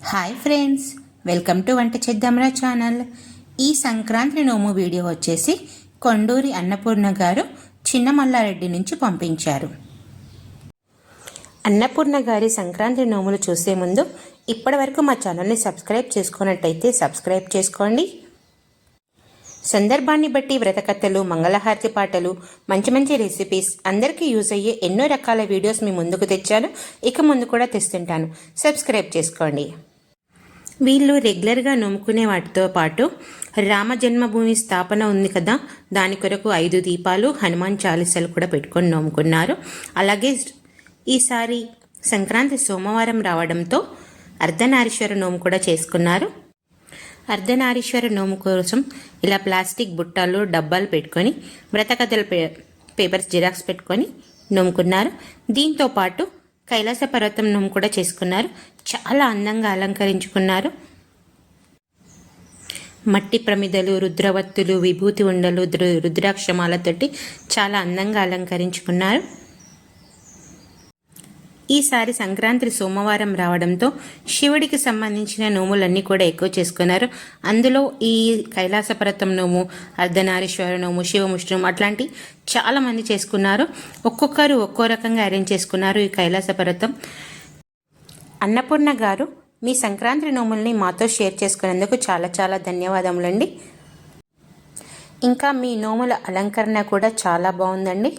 Hi friends welcome to వంట చేద్దాంరా channel. ఈ సంక్రాంతి నోము వీడియో వచ్చేసి కొండూరి అన్నపూర్ణ గారు చిన్న మల్లారెడ్డి నుంచి పంపించారు. అన్నపూర్ణ గారి సంక్రాంతి నోములు చూసే ముందు ఇప్పటి వరకు మా ఛానల్ని సబ్స్క్రైబ్ చేసుకున్నట్టయితే సబ్స్క్రైబ్ చేసుకోండి. సందర్భాన్ని బట్టి వ్రతకథలు మంగళహారతి పాటలు మంచి మంచి రెసిపీస్ అందరికీ యూజ్ అయ్యే ఎన్నో రకాల వీడియోస్ మీ ముందుకు తెచ్చాను. ఇక ముందు కూడా తెస్తుంటాను. సబ్స్క్రైబ్ చేసుకోండి. వీళ్ళు రెగ్యులర్గా నమ్ముకునే వాటితో పాటు రామ జన్మభూమి స్థాపన ఉంది కదా దాని కొరకు ఐదు దీపాలు హనుమాన్ చాలీసాలు కూడా పెట్టుకొని నోముకున్నారు అలాగే ఈసారి సంక్రాంతి సోమవారం రావడంతో అర్ధనారీశ్వర నోము కూడా చేసుకున్నారు. అర్ధనారీశ్వర నోము కోసం ఇలా ప్లాస్టిక్ బుట్టలు డబ్బాలు పెట్టుకొని వ్రతకథల పే పేపర్స్ జిరాక్స్ పెట్టుకొని నోముకున్నారు దీంతో పాటు కైలాస పర్వతం కూడా చేసుకున్నారు. చాలా అందంగా అలంకరించుకున్నారు. మట్టి ప్రమిదలు రుద్రవత్తులు విభూతి ఉండలు రుద్రాక్షమాలతోటి చాలా అందంగా అలంకరించుకున్నారు. ఈసారి సంక్రాంతి సోమవారం రావడంతో శివుడికి సంబంధించిన నోములన్నీ కూడా ఎక్కువ చేసుకున్నారు. అందులో ఈ కైలాసపర్వతం నోము అర్ధనారీశ్వర నోము శివముష్ణం అట్లాంటి చాలామంది చేసుకున్నారు. ఒక్కొక్కరు ఒక్కో రకంగా అరేంజ్ చేసుకున్నారు ఈ కైలాసపర్వతం. అన్నపూర్ణ గారు మీ సంక్రాంతి నోముల్ని మాతో షేర్ చేసుకునేందుకు చాలా చాలా ధన్యవాదములండి. ఇంకా మీ నోముల అలంకరణ కూడా చాలా బాగుందండి.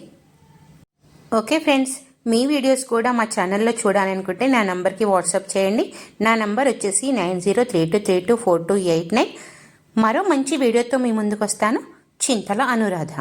ఓకే ఫ్రెండ్స్ మీ వీడియోస్ కూడా మా ఛానల్లో చూడాలనుకుంటే నా నంబర్కి వాట్సాప్ చేయండి. నా నంబర్ వచ్చేసి nine zero three two three two four two eight nine. మరో మంచి వీడియోతో మీ ముందుకు వస్తాను చింతల అనురాధ.